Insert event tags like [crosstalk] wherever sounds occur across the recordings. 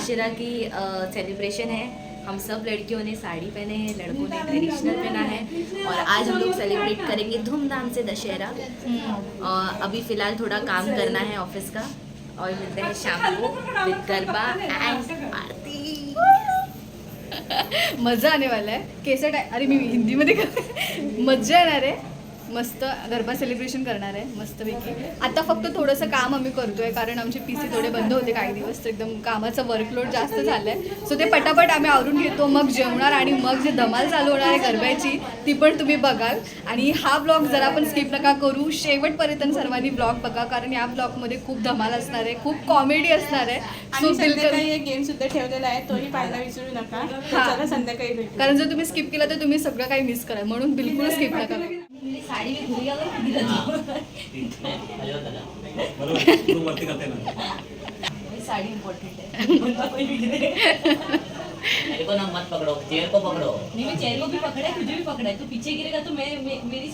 दशहरा की सेलिब्रेशन है। हम सब लड़कियों ने साड़ी पहने हैं, लड़कों ने ट्रेडिशनल पहना है और आज हम लोग सेलिब्रेट करेंगे धूमधाम से दशहरा। और अभी फ़िलहाल थोड़ा काम करना है ऑफ़िस का और मिलते हैं शाम को गरबा एंड आरती [laughs] मज़ा आने वाला आहे केसट आहे अरे, मी हिंदीमध्ये कर [laughs] मज्जा येणार आहे मस्त गरबा सेलिब्रेशन करणार आहे मस्तपैकी. आता फक्त थोडंसं काम आम्ही करतोय कारण आमचे पी सी थोडे बंद होते काही दिवस तर एकदम कामाचं वर्कलोड जास्त झालं आहे सो ते पटापट आम्ही आवरून घेतो मग जेवणार आणि मग जे धमाल चालू होणार आहे गरब्याची ती पण तुम्ही बघाल. आणि हा ब्लॉग जरा आपण स्किप नका करू शेवटपर्यंत सर्वांनी ब्लॉग बघा कारण या ब्लॉगमध्ये खूप धमाल असणार आहे खूप कॉमेडी असणार आहे. संध्याकाळी गेम सुद्धा ठेवलेला आहे तोही पाहायला विसरू नका. हा. संध्याकाळी कारण जर तुम्ही स्किप केला तर तुम्ही सगळं काही मिस करा म्हणून बिलकुल स्किप नका. साड़ी में घुरी अगर साड़ी इम्पोर्टेंट मेरे को ना मत पकड़ो चेयर को पकड़ो नहीं मैं चेयर को भी पकड़ा है तुझे भी पकड़ा है तू पीछे गिरेगा तो मैं, मैं मेरी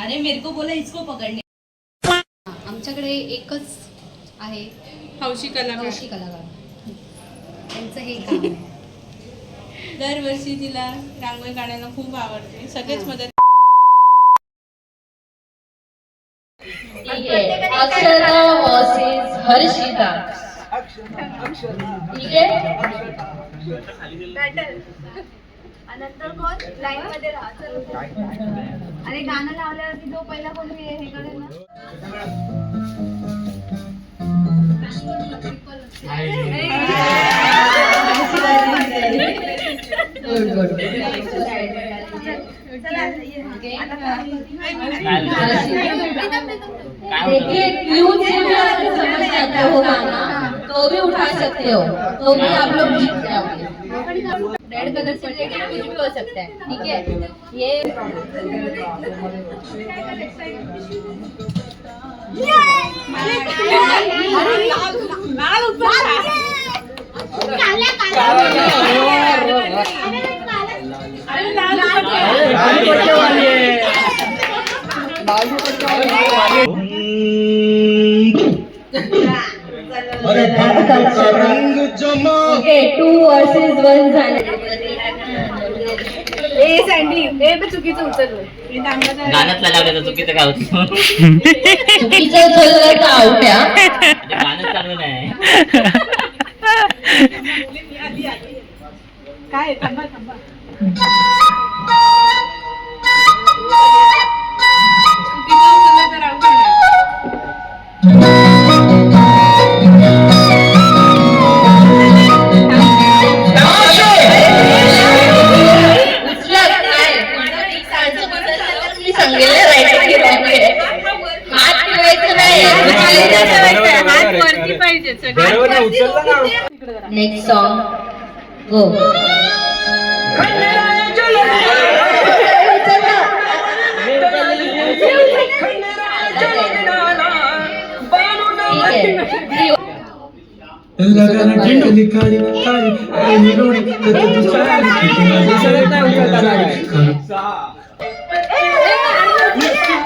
अरे मेरे को बोला इसको पकड़ने आमच्याकडे एकच आहे. हौशी कलाकार. हौशी कलाकार. त्यांचं हे काम आहे. दरवर्षी तिला रांगोळी काढायला खूप आवडते. सगळेच मदत अक्षरा वर्सेस हर्षिता. ठीक आहे? नंतर कोण? लाईन मध्ये. आणि गाणं लावल्यावरती जो पहिला कोण हे हे करेल ना? गुड गुड चला ये. आता देखिए से समझ सकते हो गाना तो भी उठा सकते हो तो भी आप लोग जीत जाओगे। रेड कलर से रिलेटेड कुछ भी हो सकता है ठीक है? ये ओके टू वर्सेस वन झाले. ए सँडी चुकीचं उचललं तर चुकीचं काय होतं? [laughs] चुकीचं उचललं म्हणजे गाणंच चालू नाही. [laughs] काय थांबा थांबा.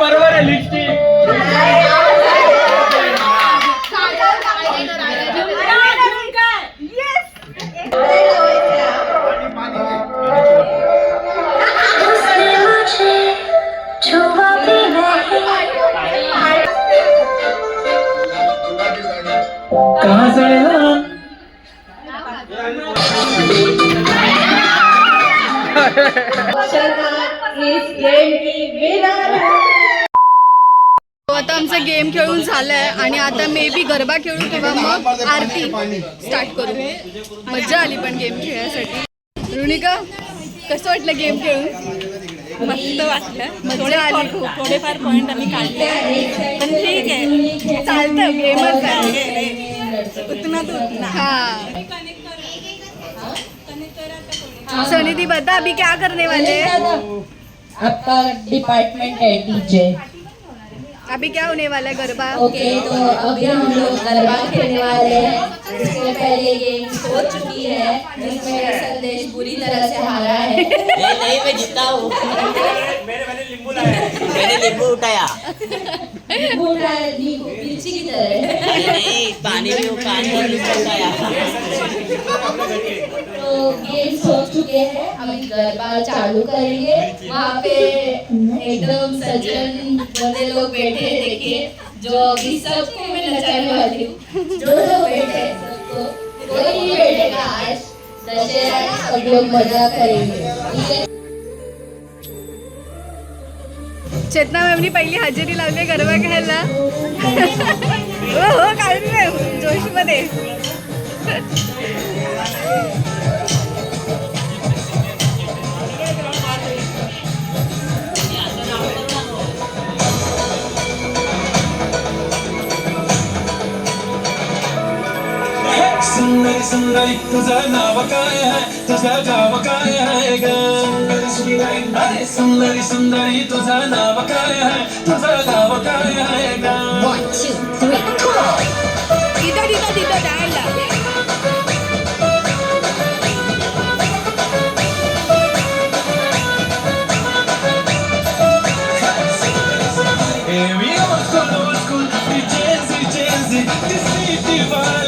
बरोबर आहे लिपस्टिक आता आमचा गेम खेळून झालाय आणि आता मे बी गरबा खेळू किंवा मग आरती स्टार्ट करू. मज्जा आली पण गेम खेळण्यासाठी रुणिका कसं वाटलं गेम खेळून? मस्त वाटलं. मज्जा आली. खूप थोडेफार पॉइंट आम्ही काढले. पण ठीक आहे. चालतं गेमच आहे उतना तो उतना। हाँ। सनिधि बता अभी क्या करने वाले हैं? आपका डिपार्टमेंट है डीजे अभी क्या होने वाला है गरबा? ओके तो अभी हम लोग गरबा खेलने वाले हैं। इससे पहले गेम हो चुकी है। जिसमें संदेश बुरी तरह से हारा है। नहीं नहीं मैं जीता हूँ। मैंने नींबू उठाया। बूढ़ा नींबू मिर्ची की तरह। नहीं पानी भी पानी आहे? तो हो चुके हैं अभी गरबा चालू करेंगे। वहाँ पे एकदम सज्जन बड़े लोग बैठे हैं देखिए। जो अभी सबको मैं नचाने वाली हूँ। जो लोग बैठे हैं सबको कोई नहीं बैठेगा आज। दशहरा सब लोग मज़ा करेंगे। चेतना मॅमनी पहिली हजेरी लावली गरबा खेळायला. हो हो काढली मॅम जोशमध्ये. सुंदरी सुंदरी तुझं नाव काय आहे? तुझं गाव काय आहे ग? अरे सुंदरी सुंदरी तुझं नाव काय आहे? तुझं गाव काय आहे ग? डायला Here we are, school, old school, Jersey, Jersey, the city valley,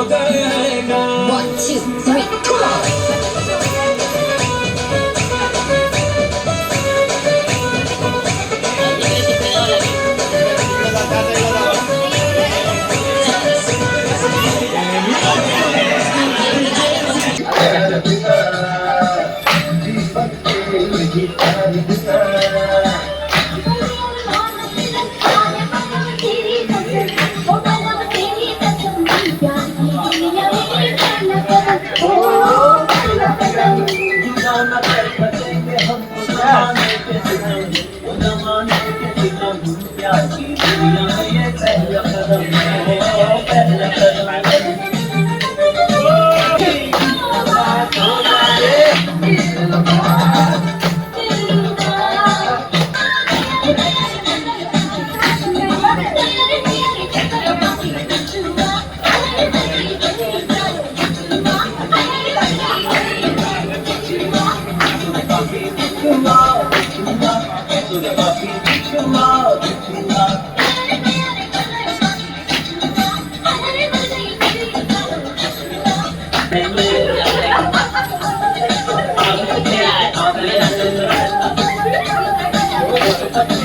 तुझं गाव काय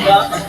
Yeah.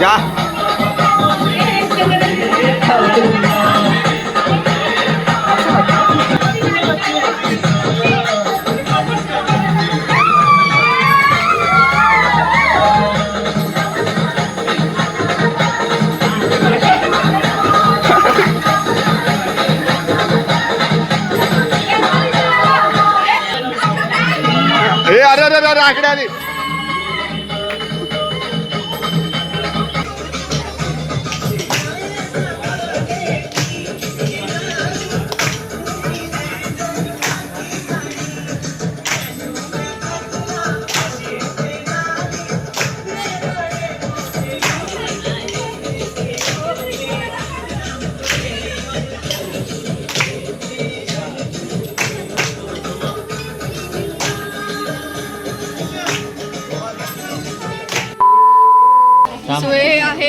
ਜਾ ए अरे अरे राखड्या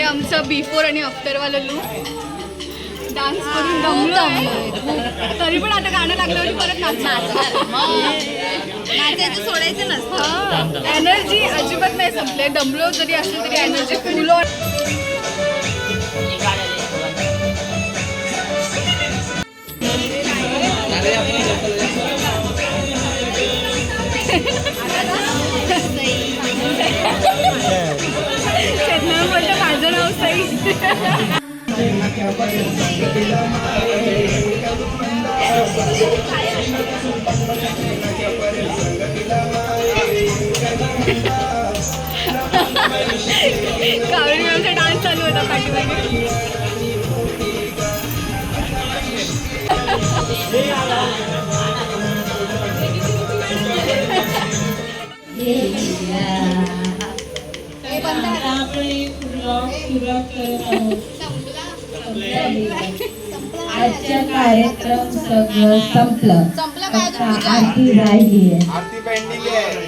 आमचं बिफोर आणि आफ्टरवालं लुक डान्स करून दमलो तरी पण आता गाणं लागल्यावर परत नाचायचं. सोडायचं नसतं. एनर्जी अजिबात नाही संपले दमलो जरी असलं तरी एनर्जी फुल कावेरी मॅमचा डान्स चालू होता पाठीमागे हे बंद आहे. आपण ब्लॉग सुरुवात करत आहोत आजचा कार्यक्रम सगळं संपलं पूजा? आरती राहिली आहे. आरती पेंडिंग आहे.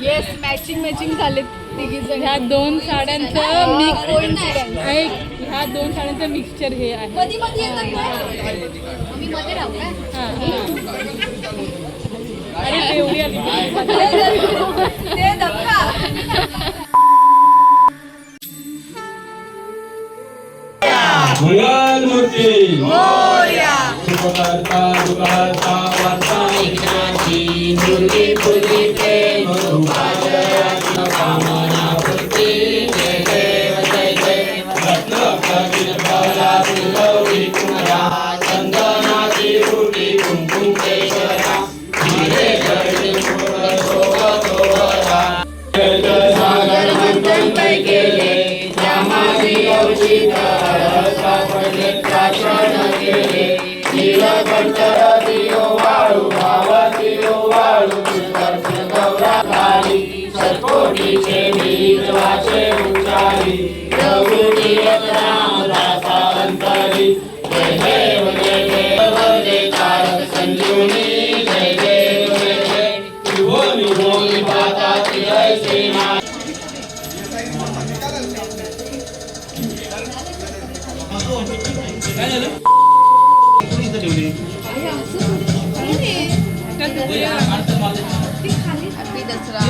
येस मॅचिंग मॅचिंग झाले तिघी जण ह्या दोन साड्यांचं मिक्स ह्या दोन साड्यांचं मिक्सचर हे आहे. अरे तेवढी आली. मूर्ती happy Dasara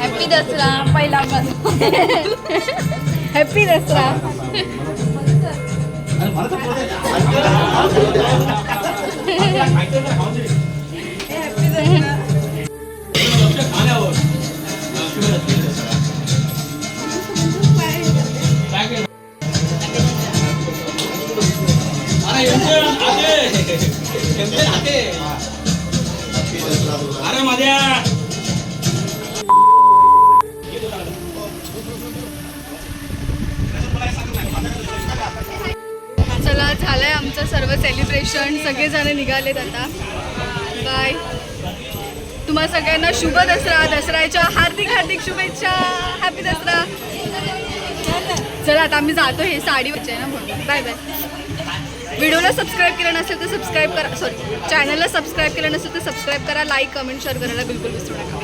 happy Dasara happy Dasara पहिला हॅपी दसरा आमचं सर्व सेलिब्रेशन सगळेजण निघालेत आता. बाय तुम्हा सगळ्यांना शुभ दसरा दसऱ्याच्या हार्दिक हार्दिक शुभेच्छा. हॅपी दसरा. चला आता आम्ही जातो हे साडी आहे ना म्हणून. बाय बाय व्हिडिओला सबस्क्राईब केलं नसेल तर सबस्क्राईब करा. सॉरी चॅनलला सबस्क्राईब केलं नसेल तर सबस्क्राईब करा. लाईक कमेंट शेअर करायला बिलकुल विसरू नका.